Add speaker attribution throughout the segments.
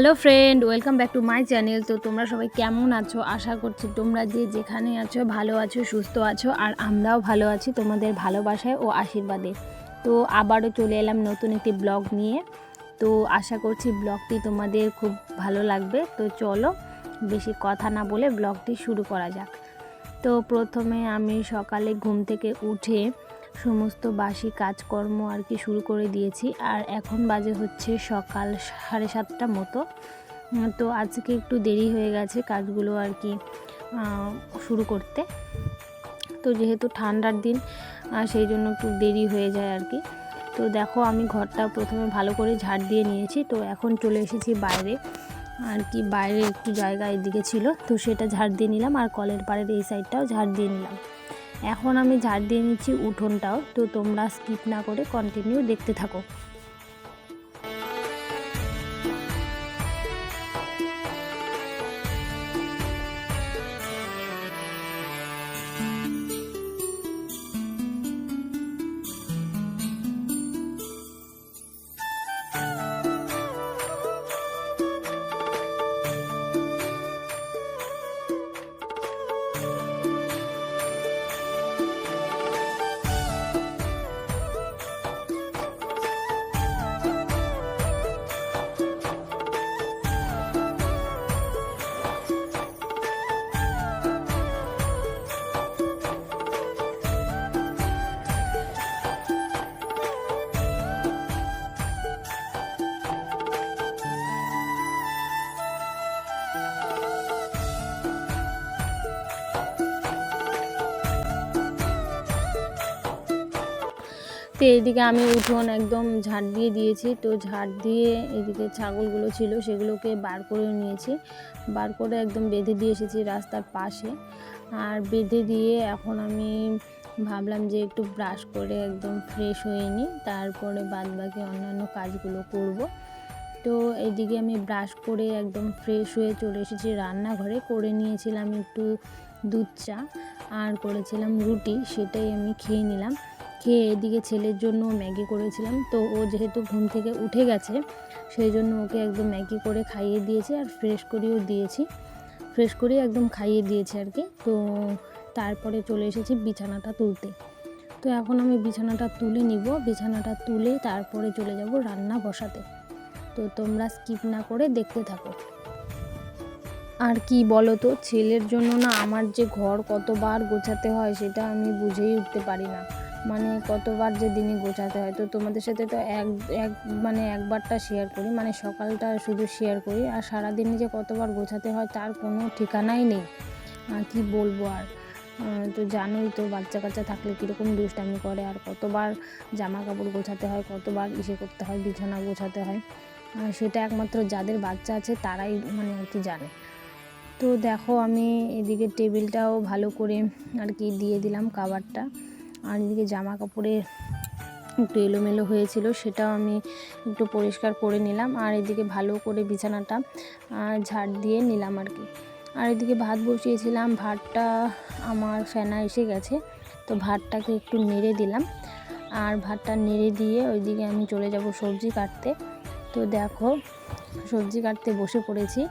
Speaker 1: Hello friend, welcome back to my channel. তো তোমরা সবাই কেমন আছো? আশা করছি তোমরা যে যেখানে আছো, ভালো আছো, সুস্থ আছো, আর আমরাও ভালো আছি তোমাদের ভালোবাসায় ও আশীর্বাদে। তো আবারও চলে এলাম নতুন একটি ব্লগ নিয়ে। তো আশা করছি ব্লগটি তোমাদের খুব ভালো লাগবে। তো চলো বেশি কথা না বলে ব্লগটি শুরু করা যাক। তো প্রথমে আমি সকালে ঘুম থেকে উঠে সমস্ত বাসি কাজকর্ম আর কি শুরু করে দিয়েছি। আর এখন বাজে হচ্ছে সকাল সাড়ে সাতটা মতো। তো আজকে একটু দেরি হয়ে গেছে কাজগুলো আর কি শুরু করতে। তো যেহেতু ঠান্ডার দিন সেই জন্য একটু দেরি হয়ে যায় আর কি। তো দেখো আমি ঘরটা প্রথমে ভালো করে ঝাড় দিয়ে নিয়েছি। তো এখন চলে এসেছি বাইরে। আর কি বাইরে একটু জায়গা এদিকে ছিল, তো সেটা ঝাড় দিয়ে নিলাম। আর কলের পাড়ের এই সাইডটাও ঝাড় দিয়ে নিলাম। এখন আমি ঝাড় দিয়ে নিচ্ছি উঠোনটাও তো তোমরা স্কিপ না করে কন্টিনিউ দেখতে থাকো। তো এদিকে আমি উঠোন একদম ঝাড় দিয়ে দিয়েছি। তো ঝাড় দিয়ে এদিকে ছাগলগুলো ছিল, সেগুলোকে বার করে নিয়েছি। বার করে একদম বেঁধে দিয়ে এসেছি রাস্তার পাশে। আর বেঁধে দিয়ে এখন আমি ভাবলাম যে একটু ব্রাশ করে একদম ফ্রেশ হয়ে নিই, তারপরে বাদ বাকি অন্যান্য কাজগুলো করব। তো এদিকে আমি ব্রাশ করে একদম ফ্রেশ হয়ে চলে এসেছি রান্নাঘরে। করে নিয়েছিলাম একটু দুধ চা আর করেছিলাম রুটি, সেটাই আমি খেয়ে নিলাম। খেয়ে এদিকে ছেলের জন্য ম্যাগি করেছিলাম। তো ও যেহেতু ঘুম থেকে উঠে গেছে, সেই জন্য ওকে একদম ম্যাগি করে খাইয়ে দিয়েছি আর ফ্রেশ করেও দিয়েছি। ফ্রেশ করে একদম খাইয়ে দিয়েছি আর কি। তো তারপরে চলে এসেছি বিছানাটা তুলতে। তো এখন আমি বিছানাটা তুলে নিব। বিছানাটা তুলে তারপরে চলে যাব রান্না বসাতে। তো তোমরা স্কিপ না করে দেখতে থাকো। আর কি বলো তো ছেলের জন্য না আমার যে ঘর কতবার গোছাতে হয় সেটা আমি বুঝেই উঠতে পারি না। মানে কতবার যে দিনে গোছাতে হয়। তো তোমাদের সাথে তো এক এক মানে একবারটা শেয়ার করি। মানে সকালটা শুধু শেয়ার করি আর সারাদিনে যে কতবার গোছাতে হয় তার কোনো ঠিকানাই নেই। কি বলব আর? তো জানোই তো বাচ্চা কাচ্চা থাকলে কীরকম দুষ্টামি করে আর কতবার জামা কাপড় গোছাতে হয়, কতবার ইসে করতে হয়, বিছানা গোছাতে হয়। সেটা একমাত্র যাদের বাচ্চা আছে তারাই মানে আর কি জানে। তো দেখো আমি এদিকে টেবিলটাও ভালো করে আর কি দিয়ে দিলাম কাভারটা আর এদিকে জামা কাপড়ের একটু এলোমেলো হয়েছিল, সেটাও আমি একটু পরিষ্কার করে নিলাম। আর এদিকে ভালো করে বিছানাটা ঝাড় দিয়ে নিলাম আর কি। আর এদিকে ভাত বসিয়েছিলাম, ভাতটা আমার ফেনা এসে গেছে, তো ভাতটাকে একটু নেড়ে দিলাম। আর ভাতটা নেড়ে দিয়ে ওইদিকে আমি চলে যাব সবজি কাটতে। তো দেখো, সবজি কাটতে বসে পড়েছি।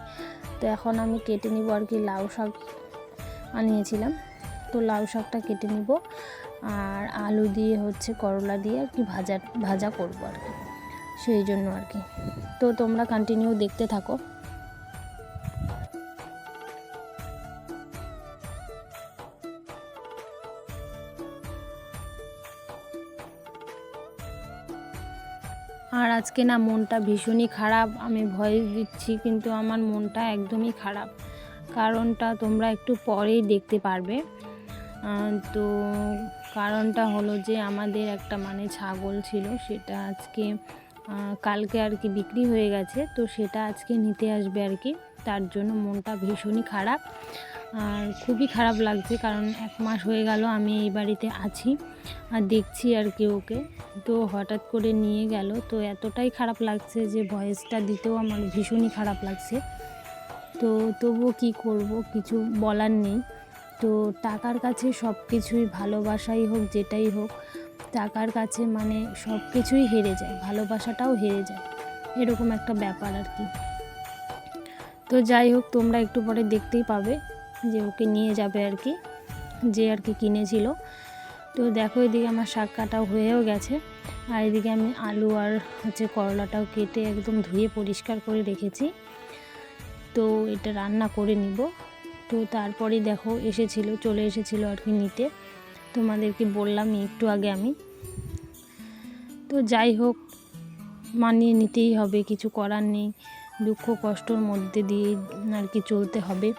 Speaker 1: তো এখন আমি কেটে নিব আর কি লাউ শাক আনিয়েছিলাম। তো লাউ শাকটা কেটে নিব। আর আলু দিয়ে হচ্ছে করলা দিয়ে আর কি ভাজা ভাজা করব আর কি। সেই জন্য আর কি। তো তোমরা কন্টিনিউ দেখতে থাকো। আর আজকে না মনটা ভীষণই খারাপ, আমি ভয়েস দিচ্ছি, কিন্তু আমার মনটা একদমই খারাপ। কারণটা তোমরা একটু পরেই দেখতে পারবে। তো কারণটা হলো যে আমাদের একটা মানে ছাগল ছিল, সেটা আজকে কালকে আর কি বিক্রি হয়ে গেছে, তো সেটা আজকে নিতে আসবে আর কি। তার জন্য মনটা ভীষণই খারাপ। আর খুবই খারাপ লাগছে কারণ এক মাস হয়ে গেল আমি এই বাড়িতে আছি আর দেখছি আর কি ওকে। তো হঠাৎ করে নিয়ে গেল, তো এতটাই খারাপ লাগছে যে ভয়েসটা দিতেও আমার ভীষণই খারাপ লাগছে। তো তবুও কী করব, কিছু বলার নেই। তো টাকার কাছে সব কিছুই ভালোবাসাই হোক, যেটাই হোক, টাকার কাছে মানে সব কিছুই হেরে যায়, ভালোবাসাটাও হেরে যায়। এরকম একটা ব্যাপার আর কি। তো যাই হোক, তোমরা একটু পরে দেখতেই পাবে যে ওকে নিয়ে যাবে আর কি, যে আর কি কিনেছিল। তো দেখো, এদিকে আমার শাক কাটা হয়েও গেছে। আর এদিকে আমি আলু আর হচ্ছে করলাটাও কেটে একদম ধুয়ে পরিষ্কার করে রেখেছি। তো এটা রান্না করে নিব। তো তারপরে দেখো এসেছিল, চলে এসেছিল আর কি নিতে। তোমাদেরকে বললাম একটু আগে আমি। তো যাই হোক, মানিয়ে নিতেই হবে, কিছু করার নেই। দুঃখ কষ্টর মধ্যে দিয়ে আর কি চলতে হবে।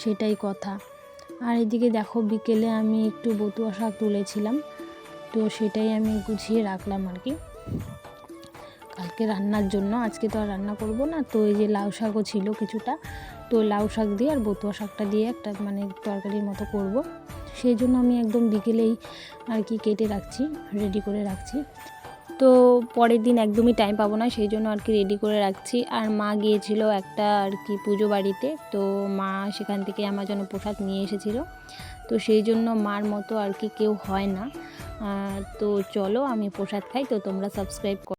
Speaker 1: সেটাই কথা। আর এদিকে দেখো বিকেলে আমি একটু বতুয়া শাক তুলেছিলাম, তো সেটাই আমি গুছিয়ে রাখলাম আর কি। কালকে রান্নার জন্য, আজকে তো আর রান্না করব না, তো এই যে লাউ শাকও ছিল কিছুটা তো লাউ শাক দিয়ে আর বতুয়া শাকটা দিয়ে একটা মানে তরকারির মতো করব। সেই জন্য আমি একদম বিকেলেই আর কি কেটে রাখছি রেডি করে রাখছি। তো পরের দিন একদমই টাইম পাবো না, সেই জন্য আর কি রেডি করে রাখছি। আর মা গিয়েছিল একটা আর কি পুজো বাড়িতে, তো মা সেখান থেকে আমার জন্য প্রসাদ নিয়ে এসেছিল। তো সেই জন্য মার মতো আর কি কেউ হয় না। তো চলো আমি প্রসাদ খাই, তো তোমরা সাবস্ক্রাইব